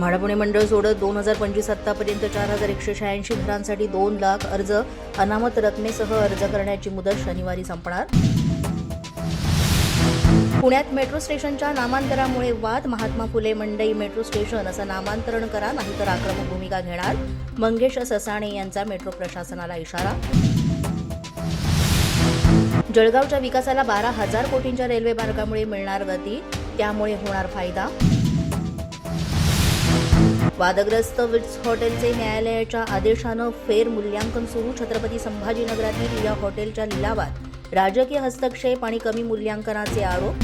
म्हाडापुणे मंडळ सोडत दोन हजार पंचवीस आत्तापर्यंत चार हजार एकशे शहाऐंशी घरांसाठी दोन लाख अर्ज अनामत रकमेसह अर्ज करण्याची मुदत शनिवारी संपणार. पुण्यात मेट्रो स्टेशनच्या नामांतरामुळे वाद. महात्मा फुले मंडई मेट्रो स्टेशन असं नामांतरण करा नाहीतर आक्रमक भूमिका घेणार. मंगेश ससाणे यांचा मेट्रो प्रशासनाला इशारा. जळगावच्या विकासाला बारा हजार कोटींच्या रेल्वे मार्गामुळे मिळणार गती त्यामुळे होणार फायदा. वादग्रस्त विट्स हॉटेलचे न्यायालयाच्या आदेशानं फेर मूल्यांकन सुरू. छत्रपती संभाजीनगरातील या हॉटेलच्या लिलावात राजकीय हस्तक्षेप आणि कमी मूल्यांकनाचे आरोप.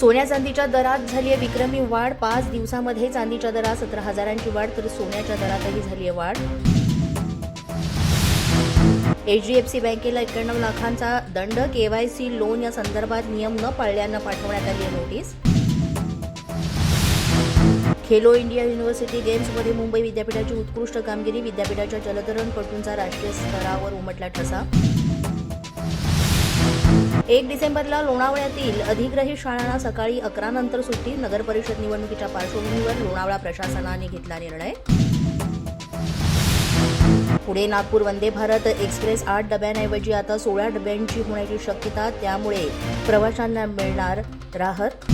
सोन्या चांदीच्या दरात झाली आहे विक्रमी वाढ. पाच दिवसामध्ये चांदीच्या दरात सतरा हजारांची वाढ तर सोन्याच्या दरातही झाली आहे वाढ. एचडीएफसी बँकेला एक्क्याण्णव लाखांचा दंड. केवायसी लोन या संदर्भात नियम न पाळल्यानं पाठवण्यात आली आहे नोटीस. खेलो इंडिया युनिव्हर्सिटी गेम्समध्ये मुंबई विद्यापीठाची उत्कृष्ट कामगिरी विद्यापीठाच्या जलतरणपटूंचा राष्ट्रीय स्तरावर उमटला ठसा. एक डिसेंबरला लोणावळ्यातील अधिग्रहित शाळांना सकाळी अकरा नंतर सुट्टी नगरपरिषद निवडणुकीच्या पार्श्वभूमीवर लोणावळा प्रशासनाने घेतला निर्णय. पुढे नागपूर वंदे भारत एक्सप्रेस आठ डब्यांऐवजी आता सोळा डब्यांची होण्याची शक्यता त्यामुळे प्रवाशांना मिळणार राहत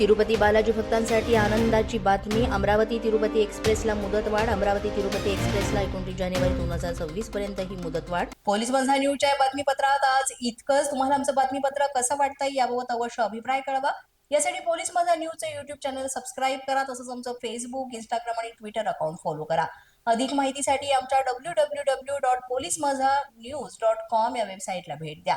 तिरुपती बालाजी भक्तांसाठी आनंदाची बातमी. अमरावती तिरुपती एक्सप्रेसला मुदतवाढ. अमरावती तिरुपती एक्सप्रेसला एकोणतीस जानेवारी दोन हजार सव्वीस पर्यंत ही मुदतवाढ. पोलीस बंधा न्यूजच्या बातमीपत्रात आज इतकंच. तुम्हाला आमचं बातमीपत्र कसं वाटतंय याबाबत अवश्य अभिप्राय कळवा. यासाठी पोलीस माझा न्यूजचं युट्यूब चॅनल सबस्क्राईब करा तसंच आमचं फेसबुक इंस्टाग्राम आणि ट्विटर अकाउंट फॉलो करा. अधिक माहितीसाठी आमच्या W W W dot police Majha news dot com या वेबसाईटला भेट द्या.